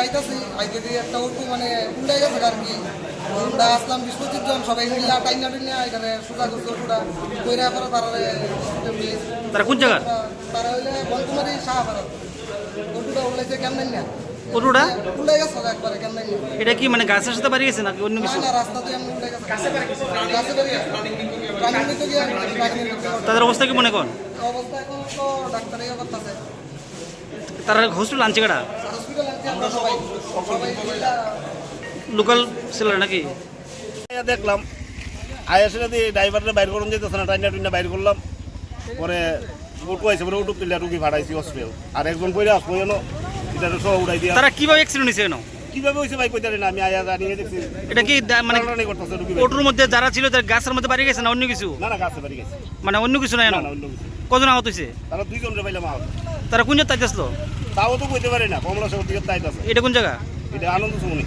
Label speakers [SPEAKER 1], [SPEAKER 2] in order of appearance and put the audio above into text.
[SPEAKER 1] চাইতেছি আজকে একটা উঠু মানে উল্টাই গেছে আর কি। আমরা আসলাম জন সবাই মিল্লা টাইনা এখানে সুতা করছে ওটা কইরা করে তারা
[SPEAKER 2] তারা কোন জায়গা
[SPEAKER 1] তারা হইলে বনকুমারী শাহপাড়া ওটুটা উল্লাইছে কেমন না। গেছে একবারে
[SPEAKER 2] এটা কি মানে নাকি অন্য আমি
[SPEAKER 1] তাদের অবস্থা
[SPEAKER 2] কি মনে কর
[SPEAKER 1] অবস্থা এখন তো
[SPEAKER 2] তারা হসপিটাল আনছে কেটা লোকাল ছেলেরা নাকি?
[SPEAKER 3] দেখলাম। যদি ড্রাইভারটা বাইর করুন যেতেছে না টাইনা টুইনা বাইর করলাম। পরে উঠু আইসে পরে উঠু তুলে রুগী ভাড়াইছি হসপিটাল আর একজন পরে আসব যেন এটা সহ উড়াই দিয়া। তারা
[SPEAKER 2] কীভাবে অ্যাক্সিডেন্ট হয়েছে কেন
[SPEAKER 3] কীভাবে হয়েছে ভাই কইতারি না আমি আয়া জানিয়ে দেখছি এটা কি মানে অটোর
[SPEAKER 2] মধ্যে যারা ছিল তার গাছের মধ্যে বাড়ি গেছে না অন্য কিছু?
[SPEAKER 3] না না গাছে বাড়ি গেছে।
[SPEAKER 2] মানে অন্য কিছু নাই না না না
[SPEAKER 3] অন্য কিছু।
[SPEAKER 2] কজন আহত হয়েছে
[SPEAKER 3] তারা দুইজন রে পাইলাম আহত।
[SPEAKER 2] তারা কোন জায়গায় আসলো
[SPEAKER 3] তাও তো কইতে পারি না কমলা সব দিকে তাই আছে।
[SPEAKER 2] এটা কোন জায়গা?
[SPEAKER 3] এটা আনন্দ শুনি